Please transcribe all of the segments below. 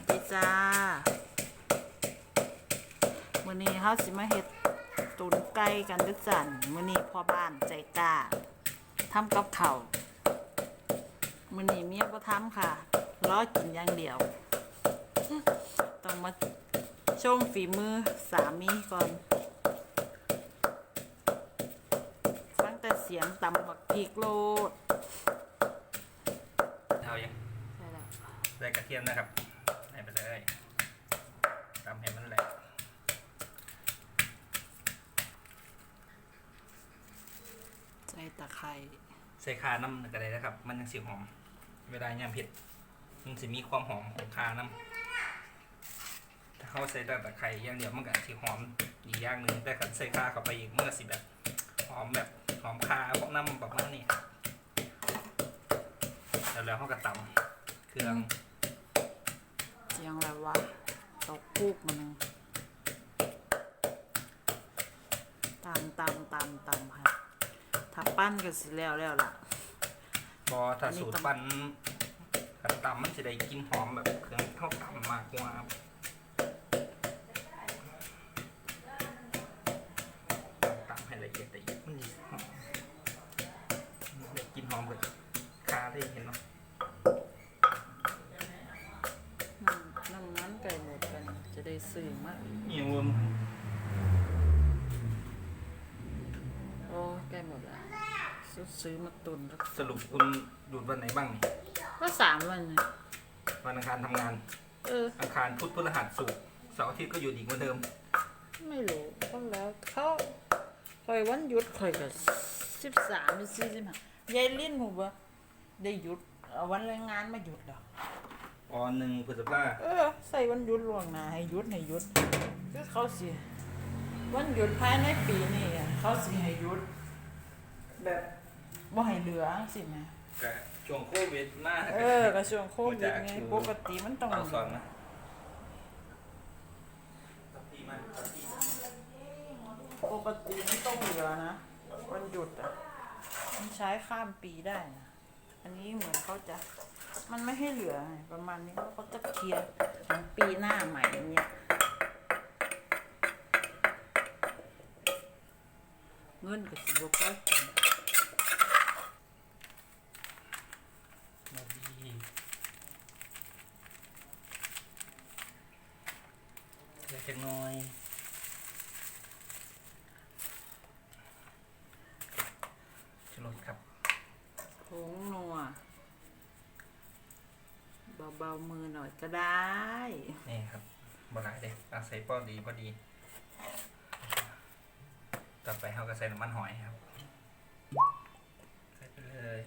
วัสดีจ้ามื้อนี้เฮาสิมาเฮ็ดตุนไก่กันเด้อจันมื้อนี้พ่อบ้านใจกล้าทำกับข้าวมื้อนี้เมียบ่ทำค่ะรอกินอย่างเดียว ต้องมาชมฝีมือสามีก่อนฟังแต่เสียงตำบักพริกโลดเอายังใช่แล้วใส่กระเทียมนะครับใส่ไป เลยตำให้มันแหลกใส่ตะไคร้ใส่คาน้ำก็ได้นะครับ มันยังสีหอม เวลาย่างเผ็ดมันจะมีความหอมของคาน้ำถ้าเขาใส่แต่ตะไคร้อย่างเดียวมันก็สีหอมอีกอย่างหนึ่งแต่ขันใส่คาเข้าไปอีกมันก็สิแบบหอมแบบหอมคาพวกน้ำประมาณนี้แล้วแล้วเขาก็ตำเครื่องเสียงอะตกพูกมันงตำตำตำตำค่ะถ้าปั้นก็สิแล้วแล้วล่ะพอถ้าสูตรปั้นกันตำมันจะได้กลินหอมแบบเครื่องเข้าตำมากกว่าตำให้ละเอียดละเอียดมันดีได้กลินหอมเลยคาได้เห็นเนาะ นั่งนั่งนั้นไก่หมดกัน จะได้ซื้อมานี่ยังรวมโอ้ไก่หมดแล้วซื้อซื้อมาตุนแล้วสรุปคุณหยุดวันไหนบ้างนี่ก็สามวันเลยวันอังคารทำงาน เออ อังคารพุธพฤหัสศุกร์เสาร์อาทิตย์ก็อยู่อีกเหมือนเดิม ไม่รู้ก็แล้วเขาคอยวันหยุดคอยกับสิบสามหรือสี่สิบห้ายายลิ้นหูว่าได้หยุดเอาวันแรงงานมาหยุดเหร อออนหนึ่งพฤษภาเออใส่วันหยุดล่วงหน้าให้หยุดให้หยุดคือเขาสิวันหยุดภายในปีนี้อะเขาสิให้หยุด แบบบ่ให้เหลือสิแม่กับช่วงโควิดมากเออกระช่วงโควิดไงปกติมันต้องเอาสอนนะตีมันตีปกติมันต้องเหลือนะวันหยุดอะมันใช้ข้ามปีได้นะอันนี้เหมือนเขาจะ มันไม่ให้เหลือไงประมาณนี้แล้วเขาจะเคลียร์ของปีหน้าใหม่อย่างเงี้ยเงินก็สิบกว่ากินมาดีเล็กน้อยชลดครับผงนัว เบาๆมือหน่อยก็ได้ นี่ครับบหลายเด็กอาศัยป้อดีพอดี ต่อไปเขาก็ใส่น้ำมันหอยครับ ใส่ไปเลย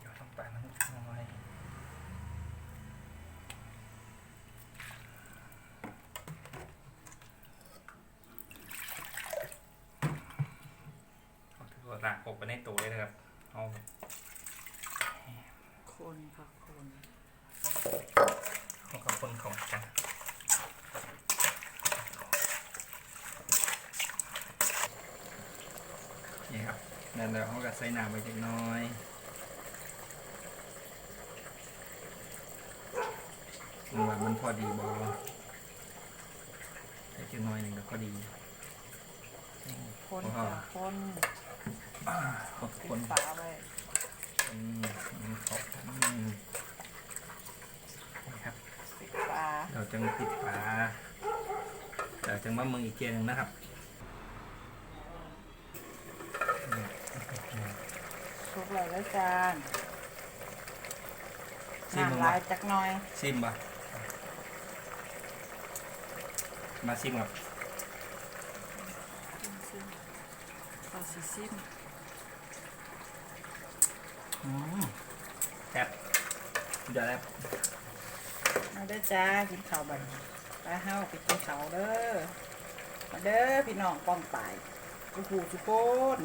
เดี๋ยวต้องไปน้ำหอยเอาตัว หลักอบไปในตัวเลยนะครับเอาคนค่ะคนของกับคนของกันนี่ครับนั่นแล้วเขาก็ใส่น้ำไปเล็กน้อยมันว่ามันพอดีบอใส่เล็กน้อยหนึ่งก็พอดีคนอ๋อค่ะคน คนปิคนดฝาไว้คนมันขอบอืมนี่ครับปิดฝาเราจึงปิดฝาเราจึงมามืออีกเกียร์หนึ่งนะครับชุบเลยแล้วจานซิมน้ำบ่ลายจักหน่อย ซิมบ่มาซิมครับขอสิซิมอืม แซ่บเดี๋ยวแล้วมาเด้อจ้ากินข้าวบัดนไปเฮาไปกินข้าวเด้อมาเด้อพี่น้องป้องไปกูหูทุกคน